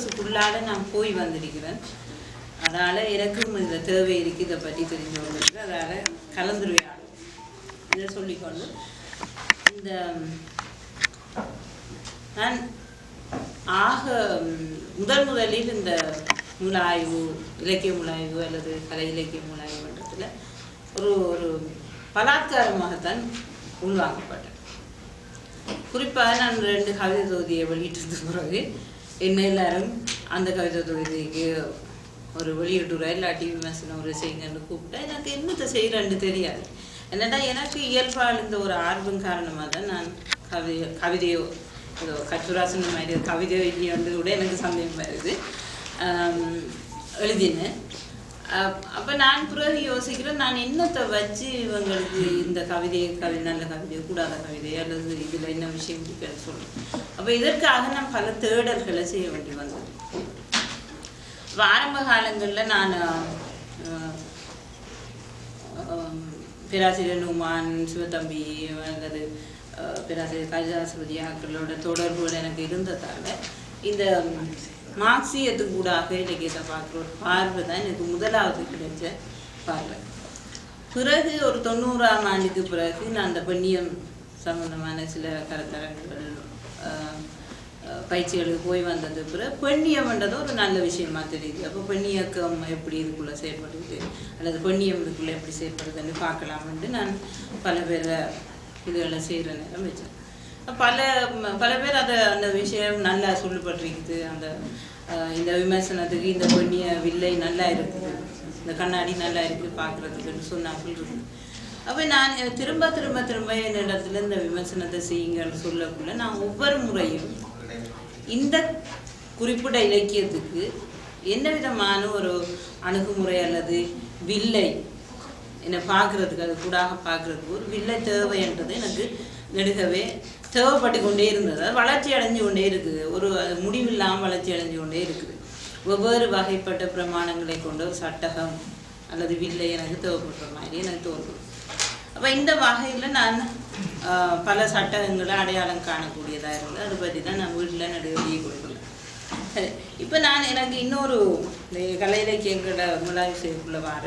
ப்ராசஸுக்குள்ளால நான் போய் வந்திருக்கிறேன். அதால் எனக்கும் இந்த தேவை இருக்குது இதை பற்றி தெரிஞ்சவங்களுக்கு. அதால் கலந்துரையாடும் இதை சொல்லிக்கொண்டு இந்த நான் ஆக முதல் முதலில் இந்த முலாய்வு இலக்கிய முலாய்வு அல்லது கலை இலக்கிய நூலாய்வுன்றத்தில் ஒரு ஒரு பலாத்காரமாகத்தான் உள்வாங்கப்பட்டேன் குறிப்பாக நான் ரெண்டு கவிதை தொகுதியை வெளியிட்டது பிறகு என்ன எல்லாரும் அந்த கவிதை தொகுதிக்கு ஒரு வெளியிட்டுரை இல்லாட்டி விமர்சனம் ஒரு செய்யுங்கன்னு கூப்பிட்டா எனக்கு என்னத்தை செய்கிறேன்னு தெரியாது. என்னடா எனக்கு இயல்பாக இருந்த ஒரு ஆர்வம் காரணமாக தான் நான் கவி கவிதையோ ஏதோ கட்டுராசன் மாதிரி ஒரு கவிதையோ இல்லையோன்றது கூட எனக்கு சந்தேகம் வருது எழுதினேன். அப்போ நான் பிறகு யோசிக்கிறேன் நான் என்னத்தை வச்சு இவங்களுக்கு இந்த கவிதையை கவி நல்ல கவிதையோ கூடாத கவிதையோ அல்லது இதில் என்ன விஷயம் இருக்குன்னு சொல்லணும் அப்போ இதற்காக நான் பல தேடல்களை செய்ய வேண்டி வந்தது. ஆரம்ப காலங்களில் நான் பேராசிரியர் நுமான் சிவத்தம்பி அல்லது பேராசிரியர் கஜாசபதி ஆக்களோட தொடர்புகள் எனக்கு இருந்ததால் இந்த மார்க்சியத்துக்கு கூடாக இலக்கியத்தை பார்க்குற ஒரு பார்வை தான் எனக்கு முதலாவது கிடைச்ச பார்வை. பிறகு ஒரு தொண்ணூறாம் ஆண்டுக்கு பிறகு நான் அந்த பெண்ணியம் சம்பந்தமான சில கருத்தரங்குகள் பயிற்சிகளுக்கு போய் வந்தது பிறகு பெண்ணியம்ன்றது ஒரு நல்ல விஷயமா தெரியுது. அப்போ பெண்ணியக்கம் எப்படி இதுக்குள்ளே செயல்படுது? அல்லது பெண்ணியம் இதுக்குள்ளே எப்படி செயல்படுதுன்னு பார்க்கலாம்ன்ட்டு நான் பல பேரை இதுகளை செய்கிற நேரம் வச்சேன். பல பல பேர் அதை அந்த விஷயம் நல்லா சொல்லப்பட்டிருக்குது அந்த இந்த விமர்சனத்துக்கு இந்த பொண்ணிய வில்லை நல்லா இருக்குது. இந்த கண்ணாடி நல்லா இருக்குது பார்க்குறதுக்குன்னு சொன்னார்கள் இருக்குது. அப்போ நான் திரும்ப திரும்ப திரும்ப என்னிடத்துல இந்த விமர்சனத்தை செய்யுங்கன்னு சொல்லக்குள்ள நான் ஒவ்வொரு முறையும் இந்த குறிப்பிட்ட இலக்கியத்துக்கு என்ன விதமான ஒரு அணுகுமுறை அல்லது வில்லை என்னை பார்க்குறதுக்கு அது கூடாக பார்க்குறதுக்கு ஒரு வில்லை தேவைன்றது எனக்கு நெடுகவே தேவைப்பட்டு கொண்டே இருந்தது. அது வளர்ச்சி அடைஞ்சு கொண்டே இருக்குது. ஒரு முடிவில்லாமல் வளர்ச்சி அடைஞ்சு கொண்டே இருக்குது. வெவ்வேறு வகைப்பட்ட பிரமாணங்களை கொண்ட ஒரு சட்டகம் அல்லது வில்லை எனக்கு தேவைப்படுற மாதிரி எனக்கு தோன்றும். அப்போ இந்த வகையில் நான் பல சட்டகங்களை அடையாளம் காணக்கூடியதாக இருந்தது. அதை பற்றி தான் நான் வீட்டில் நடுவடியை கொடுக்கல சரி. இப்போ நான் எனக்கு இன்னொரு இந்த கலை இலக்கியங்களை முலாய்வு செய்யக்குள்ள வர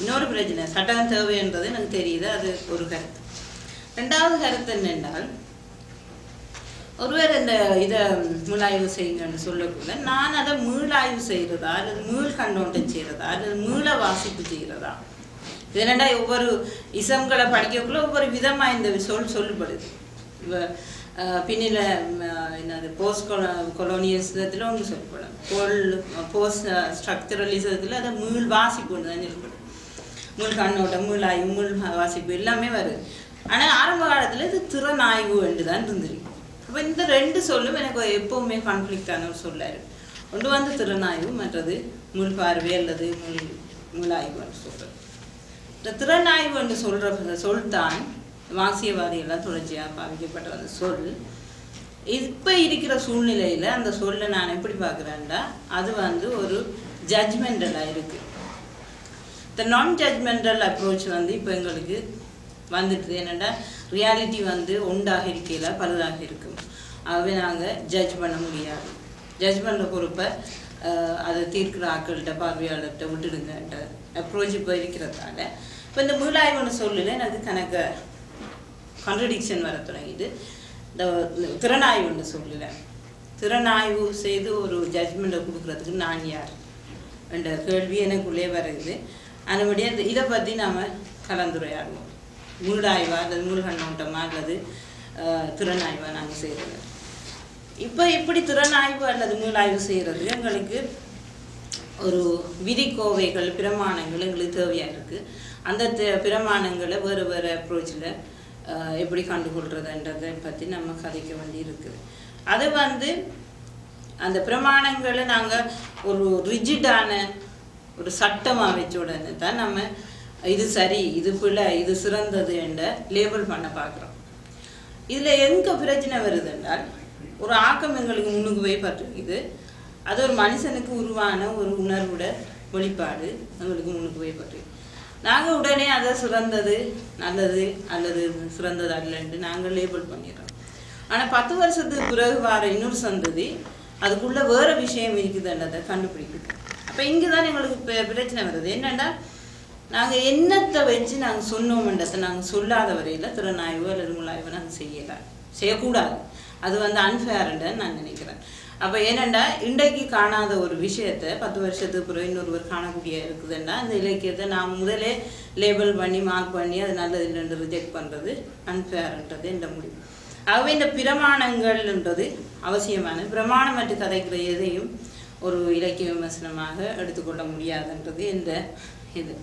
இன்னொரு பிரச்சனை. சட்டகம் தேவைன்றது எனக்கு தெரியுது. அது ஒரு கருத்து. ரெண்டாவது கருத்து என்னென்றால் ஒருவர் இந்த இதை மீளாய்வு செய்யுங்கன்னு சொல்லக்குள்ள நான் அதை மீளாய்வு செய்கிறதா? அல்லது மீள் கண்ணோட்டம் செய்கிறதா? அல்லது மீள வாசிப்பு செய்கிறதா? இதனடா ஒவ்வொரு இசம்களை படிக்கக்குள்ள ஒவ்வொரு விதமாக இந்த சொல் சொல்லப்படுது பின்னில் என்னது போஸ்ட் கொலோ கொலோனியலிசத்தில் ஒன்று சொல்லப்படும் கோல் போஸ்ட் ஸ்ட்ரக்சரலிசத்தில் அதை மீள் வாசிப்புன்னு தான் சொல்லப்படும் மீள் கண்ணோட்டம் மீளாய்வு மீள் வாசிப்பு எல்லாமே வருது. ஆனால் ஆரம்ப காலத்தில் இது திறனாய்வு என்று தான் இருந்திருக்கு. அப்போ இந்த ரெண்டு சொல்லும் எனக்கு எப்போவுமே கான்ஃப்ளிக்டான ஒரு சொல்லாரு ஒன்று வந்து திறனாய்வு மற்றது முள் பார்வை அல்லது முள் முளாய்வுன்னு சொல்கிறது இந்த திறனாய்வு என்று சொல்கிற சொல் தான் மார்க்சியவாதிகளால் தொடர்ச்சியாக பாவிக்கப்பட்ட அந்த சொல். இப்போ இருக்கிற சூழ்நிலையில் அந்த சொல்லை நான் எப்படி பார்க்குறேன்டா அது வந்து ஒரு ஜட்ஜ்மெண்டலாக இருக்குது இந்த நான் ஜட்ஜ்மெண்டல் அப்ரோச் வந்து இப்போ எங்களுக்கு வந்துட்டு என்னென்னா ரியாலிட்டி வந்து உண்டாக இருக்கையில் பழுதாக இருக்கும். ஆகவே நாங்கள் ஜட்ஜ் பண்ண முடியாது. ஜட்ஜ் பண்ணுற பொறுப்பை அதை தீர்க்கிற ஆக்கள்கிட்ட பார்வையாளர்கிட்ட விட்டுடுங்கன்ற அப்ரோச் இப்போ இருக்கிறதால. இப்போ இந்த மீளாய்வுன்னு சொல்லல எனக்கு கணக்கு கான்ட்ரடிக்ஷன் வர தொடங்கிது. இந்த திறனாய்வுன்னு சொல்லல. திறனாய்வு செய்து ஒரு ஜட்ஜ்மெண்ட்டை கொடுக்குறதுக்கு நான் யார்? என்ற கேள்வி எனக்குள்ளே வருது. அதுபடியே இந்த இதை பற்றி நாம் கலந்துரையாடுவோம். முருடாய்வா அல்லது மூழ்கண்ணோட்டமா அல்லது திறனாய்வா நாங்கள் செய்கிறது இப்போ இப்படி திறனாய்வு அல்லது மீளாய்வு செய்கிறது எங்களுக்கு ஒரு விதிக்கோவைகள் பிரமாணங்கள் எங்களுக்கு தேவையாக இருக்குது அந்த பிரமாணங்களை வேறு வேறு அப்ரோச்சில் எப்படி கண்டுகொள்றதுன்றதை பற்றி நம்ம கதைக்க வேண்டி இருக்குது அது வந்து அந்த பிரமாணங்களை நாங்கள் ஒரு ரிஜிடான ஒரு சட்டமாக வச்ச உடனே தான் நம்ம இது சரி இது பிழை இது சிறந்தது என்ற லேபிள் பண்ண பார்க்குறோம். இதில் எங்கே பிரச்சனை வருது என்றால் ஒரு ஆக்கம் எங்களுக்கு முன்னுக்கு போய் பட்டிருக்குது அது ஒரு மனுஷனுக்கு உருவான ஒரு உணர்வோட வெளிப்பாடு எங்களுக்கு முன்னுக்கு போய் பட்டிருக்கு நாங்கள் உடனே அதை சிறந்தது நல்லது அல்லது சிறந்தது அல்லன்ட்டு நாங்கள் லேபிள் பண்ணிடுறோம். ஆனால் பத்து வருஷத்துக்கு பிறகு வர இன்னொரு சந்ததி அதுக்குள்ளே வேறு விஷயம் இருக்குதுன்றதை கண்டுபிடிக்குது அப்போ இங்கே தான் எங்களுக்கு பிரச்சனை வருது. என்னென்னா நாங்கள் என்னத்தை வச்சு நாங்கள் சொன்னோம்ன்றதை நாங்கள் சொல்லாத வரையில் திறனாய்வு அல்லது முலாய்வு நாங்கள் செய்யலை. செய்யக்கூடாது. அது வந்து அன்ஃபேர்ன்னு நான் நினைக்கிறேன். அப்போ என்னென்னா இன்றைக்கு காணாத ஒரு விஷயத்தை பத்து வருஷத்துக்கு பிறகு இன்னொருவர் காணக்கூடிய இருக்குதுன்னா அந்த இலக்கியத்தை நான் முதலே லேபிள் பண்ணி மார்க் பண்ணி அது நல்லது இல்லைன்னு ரிஜெக்ட் பண்ணுறது அன்ஃபேர்ன்றது என்ற முடிவு. ஆகவே இந்த பிரமாணங்கள்ன்றது அவசியமான பிரமாணம் மற்றும் கதைக்கிற எதையும் ஒரு இலக்கிய விமர்சனமாக எடுத்துக்கொள்ள முடியாதுன்றது இந்த இது.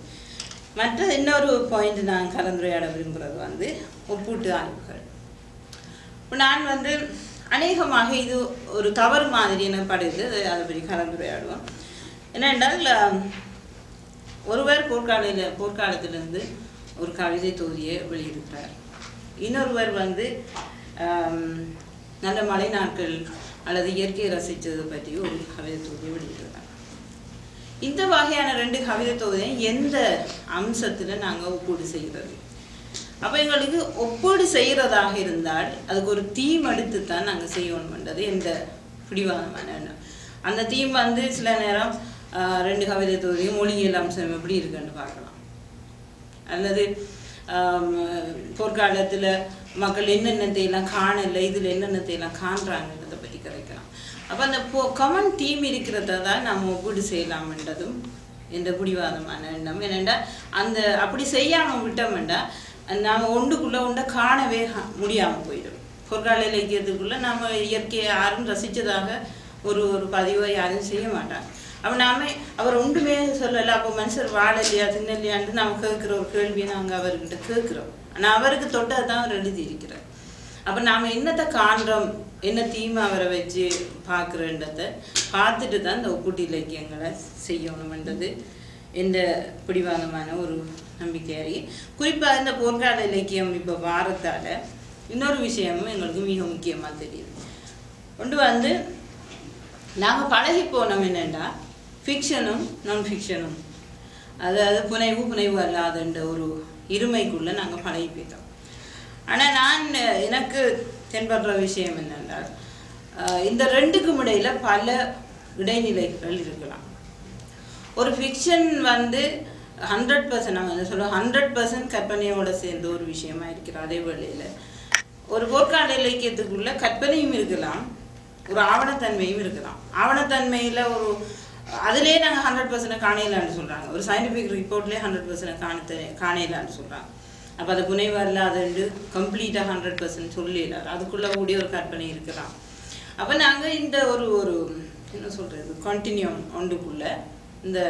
மற்ற இன்னொரு பாயிண்ட் நான் கலந்துரையாட விரும்புகிறது வந்து ஒப்பீட்டு ஆய்வுகள். நான் வந்து அநேகமாக இது ஒரு தவறு மாதிரி எனக்கு அதை பற்றி கலந்துரையாடுவோம். என்னென்றால் ஒருவர் போர்க்காலையில் போர்க்காலத்திலிருந்து ஒரு கவிதை தொகுதியை வெளியிடுகிறார். இன்னொருவர் வந்து நல்ல மழை நாட்கள் அல்லது இயற்கையை ரசித்தது பற்றி ஒரு கவிதை தொகுதியை வெளியிடுகிறார். இந்த வகையான ரெண்டு கவிதை தொகுதியும் எந்த அம்சத்தில் நாங்கள் ஒப்பீடு செய்கிறது அப்போ எங்களுக்கு ஒப்பீடு செய்கிறதாக இருந்தால் அதுக்கு ஒரு தீம் எடுத்து தான் நாங்கள் செய்யணும்ன்றது எந்த பிடிவாதமான எண்ணம். அந்த தீம் வந்து சில நேரம் ரெண்டு கவிதை தொகுதியும் மொழியியல் அம்சம் எப்படி இருக்குன்னு பார்க்கலாம். அல்லது பொற்காலத்தில் போர்க்காலத்தில் மக்கள் என்னென்னத்தையெல்லாம் காணலை இதில் என்னென்னத்தையெல்லாம் காண்றாங்கன்றதை பற்றி கிடைக்கலாம் அப்போ அந்த போ கமன் தீம் இருக்கிறத தான் நாம் ஒப்பீடு செய்யலாம்ன்றதும் என்ற பிடிவாதமான எண்ணம். ஏனெண்டா அந்த அப்படி செய்யாமல் விட்டோம்டா நாம் ஒன்றுக்குள்ளே ஒன்றை காணவே முடியாமல் போயிடும். பொற்கால இலக்கியத்துக்குள்ளே நாம் இயற்கையை யாரும் ரசித்ததாக ஒரு ஒரு பதிவை யாரும் செய்ய மாட்டாங்க. அப்போ நாம அவர் ஒன்றுமே சொல்லலை. அப்போ மனுஷர் வாழலையா தின்னலையான்னு நாம் கேட்குற ஒரு கேள்வியை நாங்கள் அவர்கிட்ட கேட்குறோம். ஆனால் அவருக்கு தொட்டதான் தான் அவர் எழுதியிருக்கிறார். அப்போ நாம் என்னத்தை காண்றோம்? என்ன தீமை அவரை வச்சு பார்க்குறன்றதை பார்த்துட்டு தான் இந்த ஒப்பூட்டி இலக்கியங்களை செய்யணுமென்றது எந்த பிடிவாதமான ஒரு நம்பிக்கையாரி குறிப்பாக இந்த போர்க்கால இலக்கியம் இப்போ வாரத்தால் இன்னொரு விஷயமும் எங்களுக்கு மிக முக்கியமாக தெரியுது. ஒன்று வந்து நாங்கள் பழகி போனோம் என்னென்னா ஃபிக்ஷனும் நான் ஃபிக்ஷனும் அதாவது புனைவு புனைவு அல்லாதன்ற ஒரு இருமைக்குள்ளே நாங்கள் பழகி போயிட்டோம். ஆனால் நான் எனக்கு தென்படுற விஷயம் என்னென்றால் இந்த ரெண்டுக்கும் இடையில பல இடைநிலைகள் இருக்கலாம். ஒரு ஃபிக்ஷன் வந்து ஹண்ட்ரட் பர்சன்ட் நாங்கள் என்ன சொல்லுவோம் ஹண்ட்ரட் பர்சன்ட் கற்பனையோட சேர்ந்த ஒரு விஷயமா இருக்கிற அதே வேளையில் ஒரு போர்க்கால இலக்கியத்துக்குள்ள கற்பனையும் இருக்கலாம் ஒரு ஆவணத்தன்மையும் இருக்கலாம். ஆவணத்தன்மையில் ஒரு அதிலே நாங்கள் ஹண்ட்ரட் பர்சன்ட் காணையிலான்னு சொல்கிறாங்க ஒரு சயின்டிஃபிக் ரிப்போர்ட்லேயே ஹண்ட்ரட் பர்சன்ட் காண காணையிலான்னு சொல்கிறாங்க அப்போ அது புனைவு இல்லாதண்டு கம்ப்ளீட்டாக ஹண்ட்ரட் பர்சன்ட் சொல்லிடலாம் அதுக்குள்ளே கூடிய ஒரு கற்பனை இருக்கலாம். அப்போ நாங்கள் இந்த ஒரு ஒரு என்ன சொல்கிறது கண்டினியூம் ஒன்றுக்குள்ளே இந்த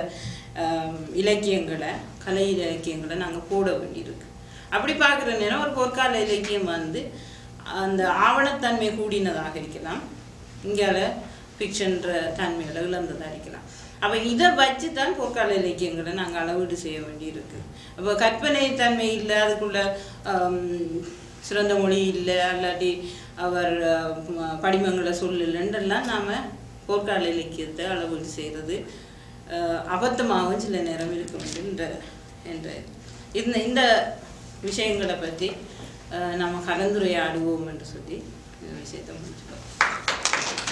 இலக்கியங்களை கலை இலக்கியங்களை நாங்கள் போட வேண்டியிருக்கு. அப்படி பார்க்குற நேரம் ஒரு பொற்கால இலக்கியம் வந்து அந்த ஆவணத்தன்மை கூடினதாக இருக்கலாம். இங்கால ஃபிக்ஷன்ற தன்மைகளை இழந்ததாக இருக்கலாம். அப்போ இதை வச்சு தான் பொற்கால இலக்கியங்களை நாங்கள் அளவீடு செய்ய வேண்டியிருக்கு. அப்போ கற்பனை தன்மை இல்லை அதுக்குள்ள சிறந்த மொழி இல்லை அல்லாட்டி அவர் படிமங்களை சொல்லலைன்றெல்லாம் நாம் போர்க்கால இலக்கியத்தை அளவீடு செய்கிறது அபத்தமாகவும் சில நேரம் இருக்கும் என்ற என்ற இந்த இந்த விஷயங்களை பற்றி நம்ம கலந்துரையாடுவோம் என்று சொல்லி இந்த விஷயத்தை முடிச்சு